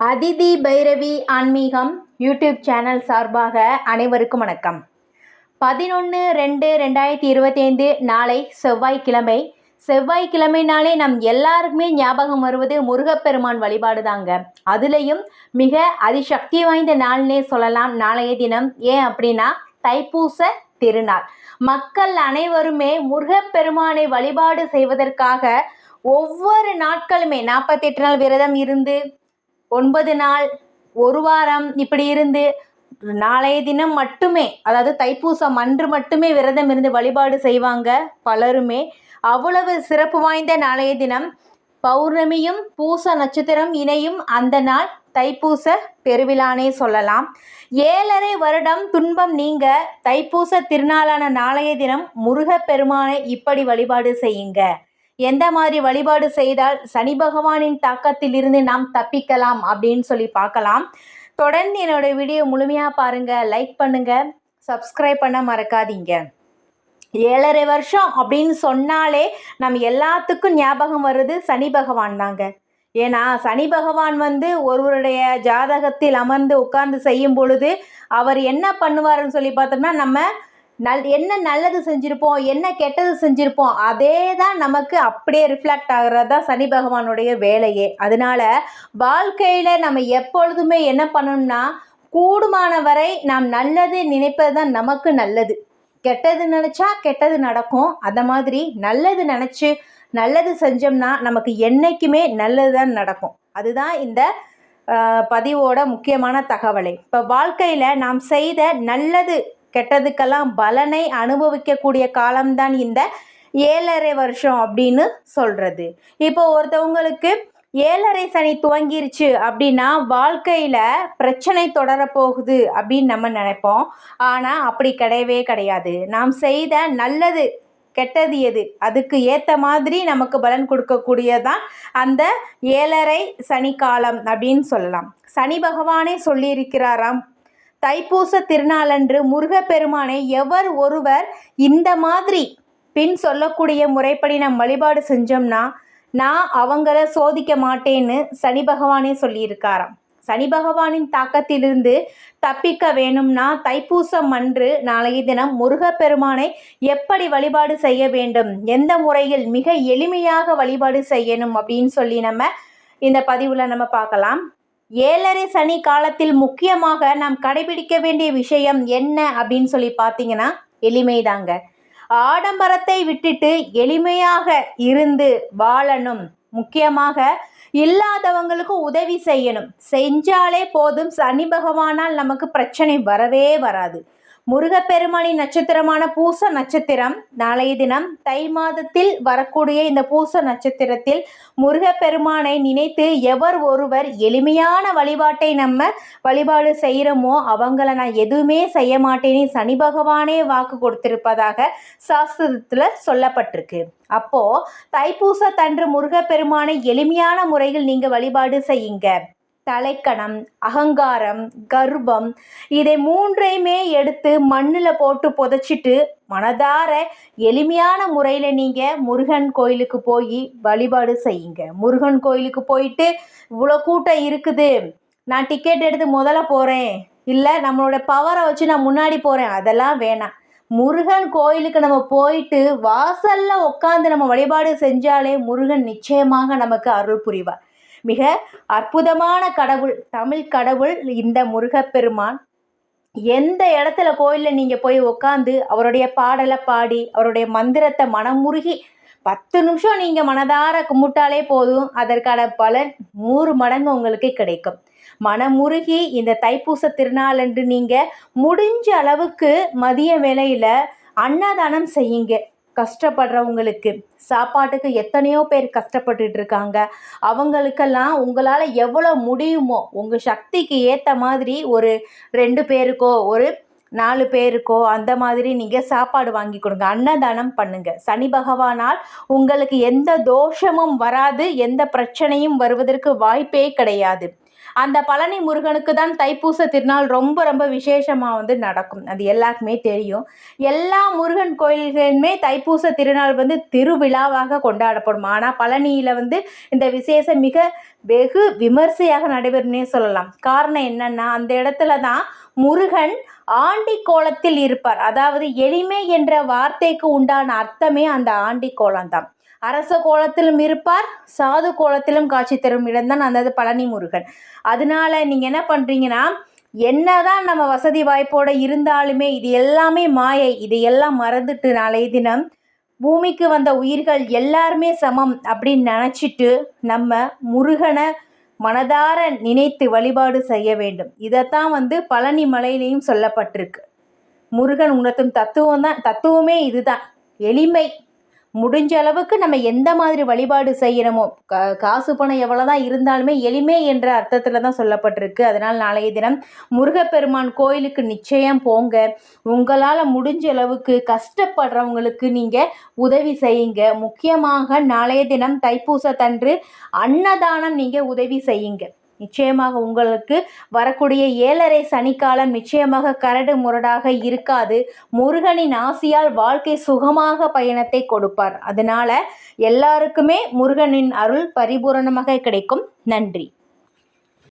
அதிதி பைரவி ஆன்மீகம் YouTube channel சார்பாக அனைவருக்கும் வணக்கம். பதினொன்று ரெண்டு ரெண்டாயிரத்தி இருபத்தைந்து நாளை செவ்வாய்க்கிழமை. செவ்வாய்க்கிழமைனாலே நம் எல்லாருக்குமே ஞாபகம் வருவது முருகப்பெருமான் வழிபாடு தாங்க அதுலேயும் மிக அதிசக்தி வாய்ந்த நாள்னே சொல்லலாம். நாளைய தினம் ஏன் அப்படின்னா தைப்பூச திருநாள். மக்கள் அனைவருமே முருகப்பெருமானை வழிபாடு செய்வதற்காக ஒவ்வொரு நாட்களுமே நாற்பத்தெட்டு நாள் விரதம் இருந்து ஒன்பது நாள் ஒரு வாரம் இப்படி இருந்து நாளைய தினம் மட்டுமே அதாவது தைப்பூசம் அன்று மட்டுமே விரதம் இருந்து வழிபாடு செய்வாங்க பலருமே. அவ்வளவு சிறப்பு வாய்ந்த நாளைய தினம். பௌர்ணமியும் பூச நட்சத்திரம் இணையும் அந்த நாள் தைப்பூச பெருவிழானே சொல்லலாம். ஏழரை வருடம் துன்பம் நீங்க தைப்பூச திருநாளான நாளைய தினம் முருகப்பெருமானை இப்படி வழிபாடு செய்யுங்க. எந்த மாதிரி வழிபாடு செய்தால் சனி பகவானின் தாக்கத்திலிருந்து நாம் தப்பிக்கலாம் அப்படின்னு சொல்லி பார்க்கலாம். தொடர்ந்து என்னோட வீடியோ முழுமையாக பாருங்கள் லைக் பண்ணுங்கள் சப்ஸ்கிரைப் பண்ண மறக்காதீங்க. ஏழரை வருஷம் அப்படின்னு சொன்னாலே நம்ம எல்லாத்துக்கும் ஞாபகம் வருது சனி பகவான் தாங்க. ஏன்னா சனி பகவான் வந்து ஒருவருடைய ஜாதகத்தில் அமர்ந்து உட்கார்ந்து செய்யும் பொழுது அவர் என்ன பண்ணுவாருன்னு சொல்லி பார்த்தோம்னா நம்ம நல் என்ன நல்லது செஞ்சுருப்போம் என்ன கெட்டது செஞ்சுருப்போம் அதே தான் நமக்கு அப்படியே ரிஃப்ளெக்ட் ஆகிறது தான் சனி பகவானுடைய வேலையே. அதனால வாழ்க்கையில் நம்ம எப்பொழுதுமே என்ன பண்ணணும்னா கூடுமான வரை நாம் நல்லது நினைப்பது தான் நமக்கு நல்லது. கெட்டது நினச்சா கெட்டது நடக்கும். அந்த மாதிரி நல்லது நினச்சி நல்லது செஞ்சோம்னா நமக்கு என்றைக்குமே நல்லது தான் நடக்கும். அதுதான் இந்த பதிவோட முக்கியமான தகவலை. இப்போ வாழ்க்கையில் நாம் செய்த நல்லது கெட்டதுக்கெல்லாம் பலனை அனுபவிக்கக்கூடிய காலம்தான் இந்த ஏழரை வருஷம் அப்படின்னு சொல்கிறது இப்போ ஒருத்தவங்களுக்கு ஏழரை சனி துவங்கிருச்சு அப்படின்னா வாழ்க்கையில் பிரச்சனை தொடரப்போகுது அப்படின்னு நம்ம நினைப்போம். ஆனால் அப்படி கிடையவே கிடையாது. நாம் செய்த நல்லது கெட்டது எது? அதுக்கு ஏற்ற மாதிரி நமக்கு பலன் கொடுக்கக்கூடியதான் அந்த ஏழரை சனி காலம் அப்படின்னு சொல்லலாம். சனி பகவானே சொல்லியிருக்கிறாராம் தைப்பூச திருநாளன்று முருகப்பெருமானை எவர் ஒருவர் இந்த மாதிரி பின் சொல்லக்கூடிய முறைப்படி நம் வழிபாடு செஞ்சோம்னா நான் அவங்கள சோதிக்க மாட்டேன்னு சனி பகவானே சொல்லியிருக்காராம். சனி பகவானின் தாக்கத்திலிருந்து தப்பிக்க வேணும்னா தைப்பூசம் அன்று நாளைய தினம் முருகப்பெருமானை எப்படி வழிபாடு செய்ய வேண்டும்? எந்த முறையில் மிக எளிமையாக வழிபாடு செய்யணும்? அப்படின்னு சொல்லி நம்ம இந்த பதிவில் நம்ம பார்க்கலாம். ஏழரை சனி காலத்தில் முக்கியமாக நாம் கடைபிடிக்க வேண்டிய விஷயம் என்ன அப்படின்னு சொல்லி பார்த்தீங்கன்னா எளிமைதாங்க. ஆடம்பரத்தை விட்டுட்டு எளிமையாக இருந்து வாழணும். முக்கியமாக இல்லாதவங்களுக்கு உதவி செய்யணும். செஞ்சாலே போதும். சனி பகவானால் நமக்கு பிரச்சனை வரவே வராது. முருகப்பெருமானின் நட்சத்திரமான பூச நட்சத்திரம். நாளைய தினம் தை மாதத்தில் வரக்கூடிய இந்த பூச நட்சத்திரத்தில் முருகப்பெருமானை நினைத்து எவர் ஒருவர் எளிமையான வழிபாட்டை நம்ம வழிபாடு செய்கிறோமோ அவங்கள நான் எதுவுமே செய்ய மாட்டேனே சனி பகவானே வாக்கு கொடுத்திருப்பதாக சாஸ்திரத்தில் சொல்லப்பட்டிருக்கு. அப்போ தைப்பூசத்தன்று முருகப்பெருமானை எளிமையான முறையில் நீங்கள் வழிபாடு செய்யுங்க. தலைக்கணம் அகங்காரம் கர்வம் இதை மூன்றையுமே எடுத்து மண்ணில் போட்டு புதைச்சிட்டு மனதார எளிமையான முறையில் நீங்கள் முருகன் கோயிலுக்கு போய் வழிபாடு செய்யுங்க. முருகன் கோயிலுக்கு போயிட்டு இவ்வளோ கூட்டம் இருக்குது. நான் டிக்கெட் எடுத்து முதல்ல போகிறேன் இல்லை நம்மளோட பவரை வச்சு நான் முன்னாடி போகிறேன் அதெல்லாம் வேணாம். முருகன் கோயிலுக்கு நம்ம போயிட்டு வாசலில் உட்காந்து நம்ம வழிபாடு செஞ்சாலே முருகன் நிச்சயமாக நமக்கு அருள் புரிவார். மிக அற்புதமான கடவுள் தமிழ் கடவுள் இந்த முருகப்பெருமான். எந்த இடத்துல கோயிலில் நீங்கள் போய் உட்காந்து அவருடைய பாடலை பாடி அவருடைய மந்திரத்தை மனமுருகி பத்து நிமிஷம் நீங்கள் மனதார கும்பிட்டாலே போதும். அதற்கான பலன் நூறு மடங்கு உங்களுக்கு கிடைக்கும். மனமுருகி இந்த தைப்பூச திருநாளன்று நீங்கள் முடிஞ்ச அளவுக்கு மதிய வேலையில் அன்னதானம் செய்யுங்க. கஷ்டப்படுறவங்களுக்கு சாப்பாட்டுக்கு எத்தனையோ பேர் கஷ்டப்பட்டுட்டு இருக்காங்க அவங்களுக்கெல்லாம் உங்களால் எவ்வளோ முடியுமோ உங்கள் சக்திக்கு ஏற்ற மாதிரி ஒரு ரெண்டு பேருக்கோ ஒரு நாலு பேருக்கோ அந்த மாதிரி நீங்கள் சாப்பாடு வாங்கி கொடுங்க. அன்னதானம் பண்ணுங்க. சனி பகவானால் உங்களுக்கு எந்த தோஷமும் வராது எந்த பிரச்சனையும் வருவதற்கு வாய்ப்பே கிடையாது. அந்த பழனி முருகனுக்கு தான் தைப்பூச திருநாள் ரொம்ப ரொம்ப விசேஷமாக வந்து நடக்கும். அது எல்லாருக்குமே தெரியும். எல்லா முருகன் கோயில்களுமே தைப்பூச திருநாள் வந்து திருவிழாவாக கொண்டாடப்படும். ஆனால் பழனியில் வந்து இந்த விசேஷம் மிக வெகு விமர்சையாக நடைபெறும்னே சொல்லலாம். காரணம் என்னன்னா அந்த இடத்துல தான் முருகன் ஆண்டி கோலத்தில் இருப்பார். அதாவது எளிமை என்ற வார்த்தைக்கு உண்டான அர்த்தமே அந்த ஆண்டி கோலம்தான் அரச கோலத்திலும் இருப்பார் சாது கோலத்திலும் காட்சி தரும் இடம்தான் அந்த பழனி முருகன். அதனால நீங்கள் என்ன பண்ணுறீங்கன்னா என்னதான் நம்ம வசதி வாய்ப்போடு இருந்தாலுமே இது எல்லாமே மாயை இது எல்லாம் மறந்துட்டு நாளைய தினம் பூமிக்கு வந்த உயிர்கள் எல்லாருமே சமம் அப்படின்னு நினச்சிட்டு நம்ம முருகனை மனதார நினைத்து வழிபாடு செய்ய வேண்டும். இதைத்தான் வந்து பழனி மலையிலையும் சொல்லப்பட்டிருக்கு. முருகன் உணர்த்தும் தத்துவம் தான் தத்துவமே இதுதான். எளிமை. முடிஞ்ச அளவுக்கு நம்ம எந்த மாதிரி வழிபாடு செய்யணுமோ கா காசு பணம் எவ்வளோ தான் இருந்தாலுமே எளிமை என்ற அர்த்தத்தில் தான் சொல்லப்பட்டிருக்கு. அதனால் நாளைய தினம் முருகப்பெருமான் கோயிலுக்கு நிச்சயம் போங்க. உங்களால் முடிஞ்ச அளவுக்கு கஷ்டப்படுறவங்களுக்கு நீங்கள் உதவி செய்யுங்க. முக்கியமாக நாளைய தினம் தைப்பூசத்தன்று அன்னதானம் நீங்கள் உதவி செய்யுங்க. நிச்சயமாக உங்களுக்கு வரக்கூடிய ஏழரை சனிக்காலம் நிச்சயமாக கரடு முரடாக இருக்காது. முருகனின் ஆசியால் வாழ்க்கை சுகமாக பயணத்தை கொடுப்பார். அதனால எல்லாருக்குமே முருகனின் அருள் பரிபூரணமாக கிடைக்கும். நன்றி.